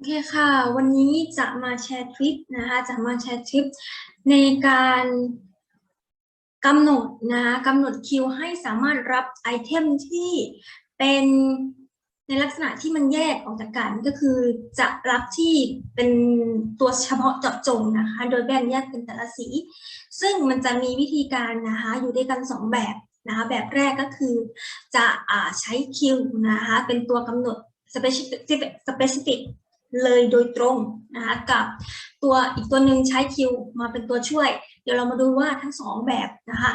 โอเคค่ะ วันนี้จะมาแชร์ทริปนะคะ จะมาแชร์ทริปในการกำหนดนะคะกำหนดคิวให้สามารถรับไอเทมที่เป็นในลักษณะที่มันแยกออกจากกันก็คือจะรับที่เป็นตัวเฉพาะเจาะจงนะคะ โดยแบ่งแยกเป็นแต่ละสี ซึ่งมันจะมีวิธีการนะคะอยู่ด้วยกันสองแบบนะคะแบบแรกก็คือจะอใช้คิวนะคะเป็นตัวกำหนด specific specific เลยโดยตรงนะคะกับตัวอีกตัวหนึ่งใช้คิวมาเป็นตัวช่วย เดี๋ยวเรามาดูว่าทั้งสองแบบนะคะ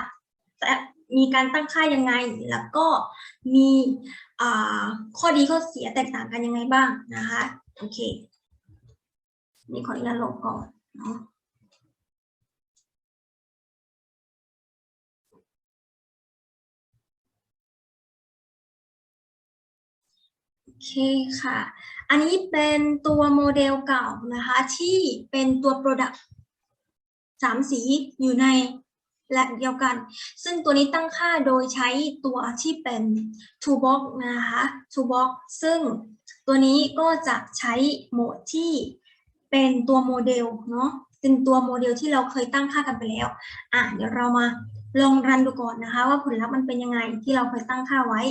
แต่มีการตั้งค่ายังไงแล้วก็มีข้อดีข้อเสียแตกต่างกันยังไงบ้างนะคะโอเคนี่ขออนุญาตลงก่อนเนาะโอเคค่ะ อันนี้เป็นตัวโมเดลเก่านะคะที่เป็นตัว Product สามสีอยู่ในและเดียวกัน ซึ่งตัวนี้ตั้งค่าโดยใช้ตัวที่เป็น Toolbox นะคะ Toolbox ซึ่งตัวนี้ก็จะใช้โหมดที่เป็นตัวโมเดลเนาะเป็นตัวโมเดลที่เราเคยตั้งค่ากันไปแล้ว อะ เดี๋ยวเรามาลองรันดูก่อนนะคะ ว่าผลลัพธ์มันเป็นยังไงที่เราเคยตั้งค่าไว้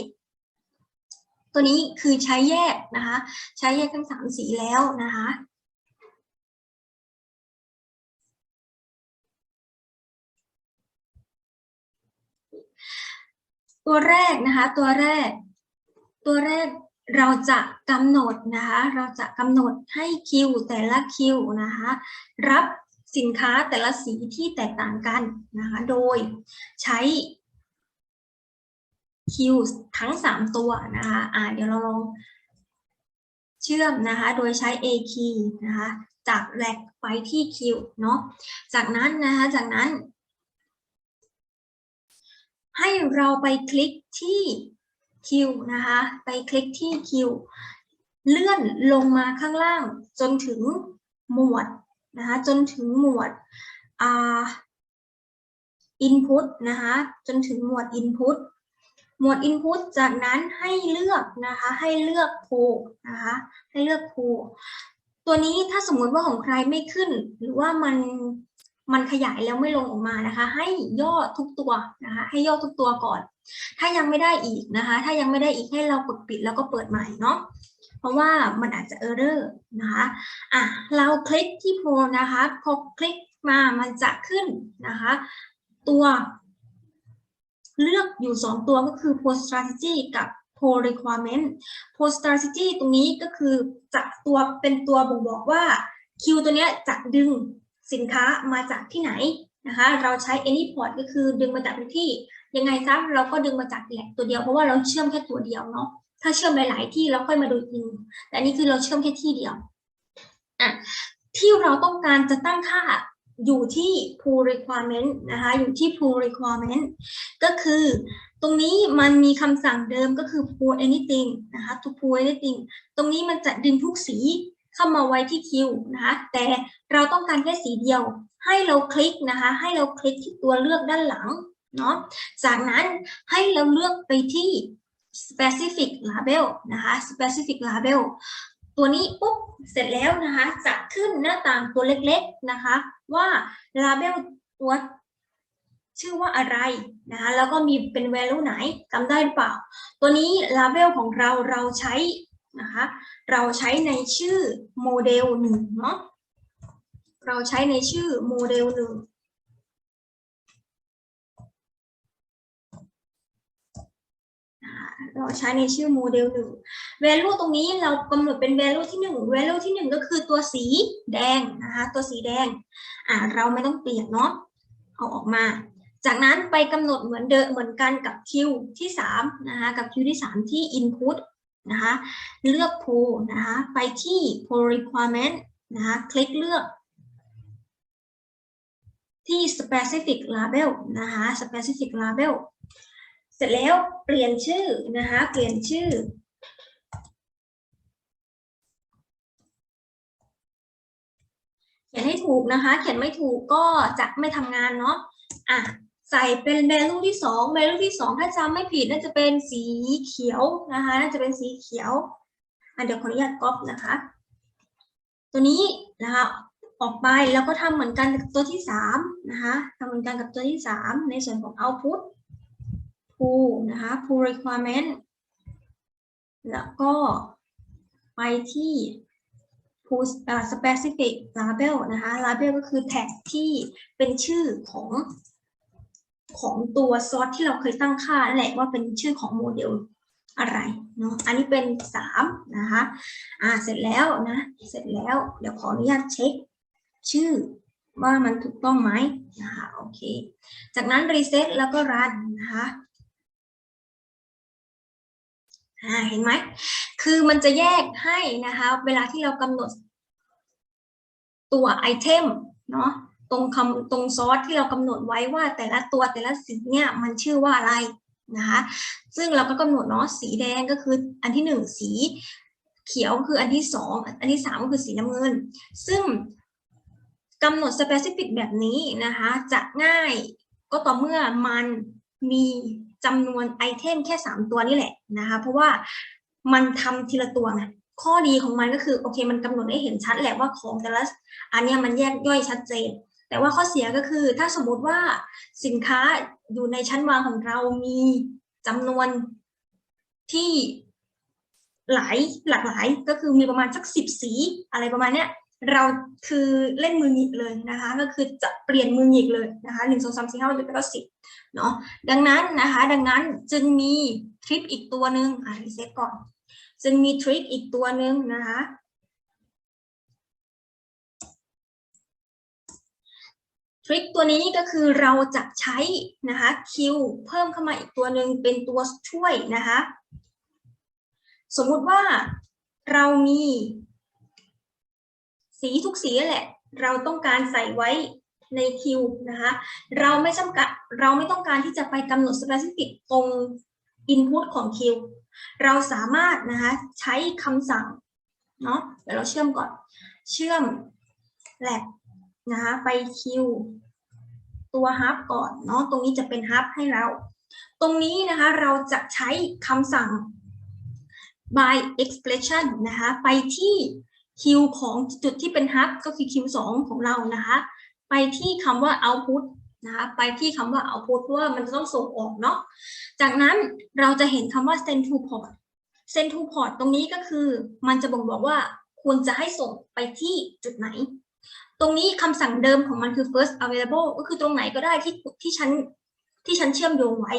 ตัวนี้คือใช้แยกนะคะ ใช้แยกทั้งสามสีแล้วนะคะตัวแรกนะคะตัวแรก ตัวแรกเราจะกำหนดนะคะเราจะกำหนดให้คิวแต่ละคิวนะคะรับสินค้าแต่ละสีที่แตกต่างกันนะคะโดยใช้ คิวทั้ง 3 ตัวนะคะอ่าเดี๋ยวเราลองเชื่อมนะคะ โดยใช้ A key นะคะ จากแรกไปที่คิวเนาะ จากนั้นนะคะ จากนั้น ให้เราไปคลิกที่คิวนะคะ ไปคลิกที่คิวเลื่อนลงมาข้างล่างจนถึงหมวดนะคะ จนถึงหมวดอ่า input นะคะ จนถึงหมวด input หมวด input จากนั้นให้เลือกนะคะให้เลือกโพนะคะให้เลือกโพตัวนี้ถ้าสมมติว่าของใครไม่ขึ้น หรือว่ามันมันขยายแล้วไม่ลงออกมานะคะ ให้ย่อทุกตัวนะคะให้ย่อทุกตัวก่อน ถ้ายังไม่ได้อีกนะคะ ถ้ายังไม่ได้อีกให้เรากดปิดแล้วก็เปิดใหม่เนาะเพราะว่ามันอาจจะเออร์เรอร์นะคะอะเราคลิกที่โพนะคะพอคลิกมามันจะขึ้นนะคะ ตัว เลือกอยู่ 2 ตัวก็คือ post strategy กับ post requirement post strategy ตรงนี้ก็คือจะตัวเป็นตัวบ่งบอกว่าคิวตัวนี้จะดึงสินค้ามาจากที่ไหนนะคะเราใช้ any port ก็คือดึงมาจากที่ ยังไงซะเราก็ดึงมาจากแหล่งตัวเดียวเพราะว่าเราเชื่อมแค่ตัวเดียวเนาะถ้าเชื่อมหลาย ๆ ที่เราค่อยมาดูอินแต่นนี้คือเราเชื่อมแค่ที่เดียวอะที่เราต้องการจะตั้งค่า อยู่ที่ pull requirement นะคะ อยู่ที่ pull requirement ก็คือตรงนี้มันมีคำสั่งเดิมก็คือ pull anything นะคะ to pull anything ตรงนี้มันจะดึงทุกสีเข้ามาไว้ที่คิวนะคะ แต่เราต้องการแค่สีเดียว ให้เราคลิกนะคะ ให้เราคลิกที่ตัวเลือกด้านหลังเนาะ จากนั้นให้เราเลือกไปที่ specific label นะคะ specific label ตัวนี้ปุ๊บเสร็จแล้วนะคะจะขึ้นหน้าต่างตัวเล็กๆนะคะ ว่า label ตัวชื่อว่าอะไรนะคะแล้วก็มีเป็น value ไหนจำได้หรือเปล่า ตัวนี้ label ของเราเราใช้นะคะเราใช้ในชื่อโมเดลหนึ่งเนาะเราใช้ในชื่อโมเดลหนึ่ง เราใช้ในชื่อโมเดลหนึ่ง value ตรงนี้เรากำหนดเป็น value ที่หนึ่ง value ที่หนึ่งก็คือตัวสีแดงนะคะ ตัวสีแดง อ่าเราไม่ต้องเปลี่ยนเนาะ เอาออกมา จากนั้นไปกำหนดเหมือนเดิมเหมือนกันกับคิวที่สามนะคะ กับคิวที่สามที่ input นะคะ เลือก pool นะคะ ไปที่ pool requirement นะคะ คลิกเลือกที่ specific label นะคะ specific label เสร็จแล้วเปลี่ยนชื่อนะคะ เปลี่ยนชื่อ เขียนให้ถูกนะคะ เขียนไม่ถูกก็จะไม่ทำงานเนาะอะใส่เป็น value ที่สอง value ที่สองถ้าจำไม่ผิดน่าจะเป็นสีเขียวนะคะ น่าจะเป็นสีเขียวอะเดี๋ยวขออนุญาตก๊อปนะคะ ตัวนี้นะคะออกไปแล้วก็ทำเหมือนกันกับตัวที่สามนะคะทำเหมือนกันกับตัวที่สามในส่วนของ output pull นะคะ pull requirement แล้วก็ไปที่ pull อ่า specific label นะคะ label ก็คือแท็กที่เป็นชื่อของของตัวซอสที่เราเคยตั้งค่านั่นแหละว่าเป็นชื่อของโมเดลอะไรเนาะ อันนี้เป็นสามนะคะ อ่า เสร็จแล้วนะ เสร็จแล้ว เดี๋ยวขออนุญาตเช็ค ชื่อว่ามันถูกต้องไหมนะคะ โอเค จากนั้นรีเซ็ตแล้วก็รันนะคะ เห็นไหม คือมันจะแยกให้นะคะ เวลาที่เรากำหนดตัวไอเทมเนาะตรงคำตรงซอสที่เรากำหนดไว้ว่าแต่ละตัวแต่ละสีเนี่ยมันชื่อว่าอะไรนะคะซึ่งเราก็กำหนดเนาะสีแดงก็คืออันที่หนึ่งสีเขียวคืออันที่สองอันที่สามก็คือสีน้ำเงิน ซึ่งกำหนด specific แบบนี้นะคะ จะง่ายก็ต่อเมื่อมันมี จำนวนไอเทมแค่ 3 ตัวนี่แหละนะคะเพราะว่ามันทำทีละตัวไงข้อดีของมันก็คือโอเค มันกำหนดให้เห็นชัดแหละว่าของแต่ละอันเนี้ยมันแยกย่อยชัดเจน แต่ว่าข้อเสียก็คือ ถ้าสมมติว่าสินค้าอยู่ในชั้นวางของเรามีจำนวนที่หลายหลากหลายก็คือมีประมาณสักสิบสีอะไรประมาณเนี้ย เราคือเล่นมือหงิกเลยนะคะก็คือจะเปลี่ยนมือหงิกเลยนะคะหนึ่งสองสามสี่ห้าหกเจ็ดแปดเก้าสิบเนาะดังนั้นนะคะดังนั้นจึงมีทริคอีกตัวหนึ่งอะรีเซ็ตก่อน จึงมีทริคอีกตัวหนึ่งนะคะทริคตัวนี้ก็คือเราจะใช้นะคะคิวเพิ่มเข้ามาอีกตัวหนึ่งเป็นตัวช่วยนะคะ สมมุติว่าเรามี สีทุกสีนั่นแหละ เราต้องการใส่ไว้ในคิวนะคะเราไม่จำกัดเราไม่ต้องการที่จะไปกำหนด specific ตรง input ของคิวเราสามารถนะคะใช้คำสั่งเนาะเดี๋ยวเราเชื่อมก่อน เชื่อมแลบนะคะไปคิวตัวฮับก่อนเนาะตรงนี้จะเป็นฮับให้เรา ตรงนี้นะคะเราจะใช้คำสั่ง by expression นะคะไปที่ คิวของจุดที่เป็นฮับก็คือคิวสองของเรานะคะ ไปที่คำว่า output นะคะไปที่คำว่า output เพราะว่ามันจะต้องส่งออกเนาะจากนั้นเราจะเห็นคำว่า send to port send to port ตรงนี้ก็คือมันจะบ่งบอกว่าควรจะให้ส่งไปที่จุดไหน ตรงนี้คำสั่งเดิมของมันคือ first available ก็คือตรงไหนก็ได้ที่ที่ฉันที่ฉันเชื่อมโยงไว้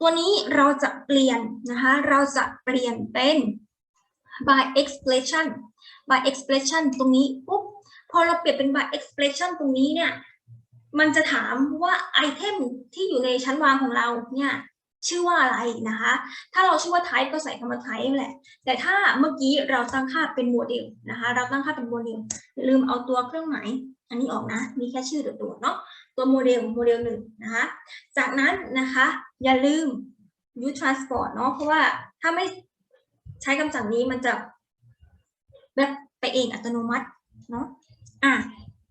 ตัวนี้เราจะเปลี่ยนนะคะ เราจะเปลี่ยนเป็น by expression by expression ตรงนี้ปุ๊บพอเราเปลี่ยนเป็น by expression ตรงนี้เนี่ย มันจะถามว่าไอเทมที่อยู่ในชั้นวางของเราเนี่ยชื่อว่าอะไรนะคะ ถ้าเราชื่อว่า type ก็ใส่คำว่า type แหละ แต่ถ้าเมื่อกี้เราตั้งค่าเป็นโมเดลนะคะ เราตั้งค่าเป็นโมเดล ลืมเอาตัวเครื่องหมาย อันนี้ออกนะ มีแค่ชื่อตัวเนาะ ตัวโมเดล โมเดลหนึ่งนะคะ จากนั้นนะคะ อย่าลืม use transport เนาะ เพราะว่าถ้าไม่ ใช้คำสั่งนี้มันจะแบบไปเองอัตโนมัติเนาะอะ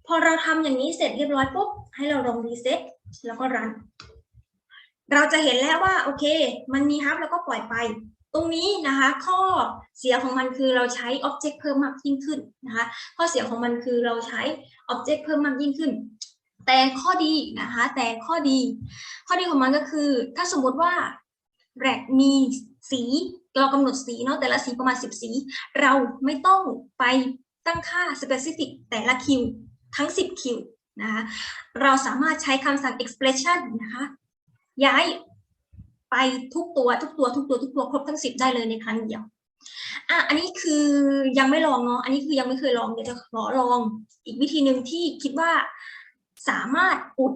พอเราทำอย่างนี้เสร็จเรียบร้อยปุ๊บให้เราลองรีเซ็ตแล้วก็รัน เราจะเห็นแล้วว่าโอเค มันมีฮับแล้วก็ปล่อยไป ตรงนี้นะคะ ข้อเสียของมันคือเราใช้ Object เพิ่มมากยิ่งขึ้นนะคะข้อเสียของมันคือเราใช้ Object เพิ่มมากยิ่งขึ้นแต่ข้อดีนะคะ แต่ข้อดี ข้อดีของมันก็คือ ถ้าสมมติว่า แรกมีสีเรากำหนดสีเนาะแต่ละสีประมาณ 10 สี เราไม่ต้องไปตั้งค่า specific แต่ละคิวทั้ง 10 คิวนะคะเราสามารถใช้คำสั่ง expression นะคะย้ายไปทุกตัวทุกตัวทุกตัวทุกตัวครบทั้ง 10 ได้เลยในครั้งเดียวอะอันนี้คือยังไม่ลองเนาะอันนี้คือยังไม่เคยลองเดี๋ยวจะขอลองอีกวิธีหนึ่งที่คิดว่าสามารถอุด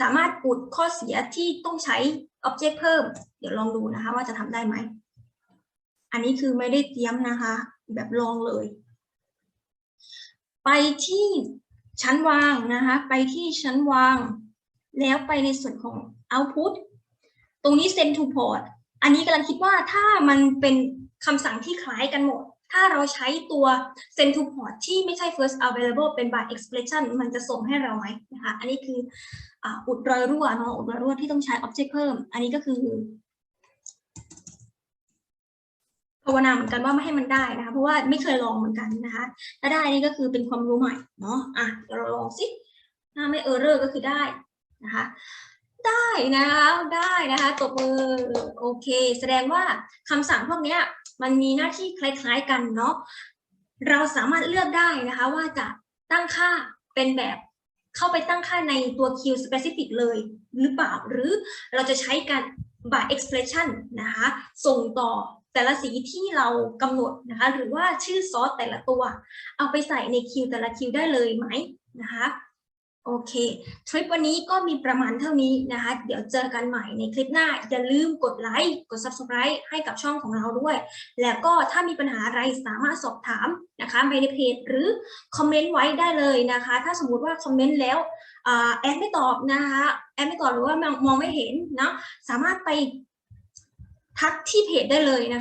สามารถอุดข้อเสียที่ต้องใช้ object เพิ่ม เดี๋ยวลองดูนะคะ ว่าจะทำได้ไหม อันนี้คือไม่ได้เตรียมนะคะ แบบลองเลย ไปที่ชั้นวางนะคะ ไปที่ชั้นวาง แล้วไปในส่วนของ output ตรงนี้ send to port อันนี้กำลังคิดว่าถ้ามันเป็นคำสั่งที่คล้ายกันหมด ถ้าเราใช้ตัว send to port ที่ไม่ใช่ first available เป็น by expression มันจะส่งให้เราไหมนะคะ อันนี้คืออุดรอยรั่วเนาะ อุดรอยรั่วที่ต้องใช้ object เพิ่ม อันนี้ก็คือาวนาเหมือนกันว่าไม่ให้มันได้นะคะ เพราะว่าไม่เคยลองเหมือนกันนะคะถ้าได้นี่ก็คือเป็นความรู้ใหม่เนาะอะเดี๋ยวเราลองสิถ้าไม่เออร์เรอร์ก็คือได้นะคะ ได้นะคะได้นะคะตบมือโอเค แสดงว่าคำสั่งพวกเนี้ยมันมีหน้าที่คล้าย ๆกันเนาะเราสามารถเลือกได้นะคะ ว่าจะตั้งค่าเป็นแบบเข้าไปตั้งค่าในตัว Q specific เลยหรือเปล่า หรือเราจะใช้การ by expression นะคะ ส่งต่อ แต่ละสีที่เรากำหนดนะคะ หรือว่าชื่อซอสแต่ละตัว เอาไปใส่ในคิวแต่ละคิวได้เลยไหมนะคะโอเคทริปวันนี้ก็มีประมาณเท่านี้นะคะ เดี๋ยวเจอกันใหม่ในคลิปหน้า อย่าลืมกดไลค์กด subscribe ให้กับช่องของเราด้วย แล้วก็ถ้ามีปัญหาอะไรสามารถสอบถามนะคะไปในเพจหรือคอมเมนต์ไว้ได้เลยนะคะ ถ้าสมมุติว่าคอมเมนต์แล้วอแอดไม่ตอบนะคะแอดไม่ตอบหรือว่ามองมองไม่เห็นเนาะสามารถไป ทักที่เพจได้เลยนะคะ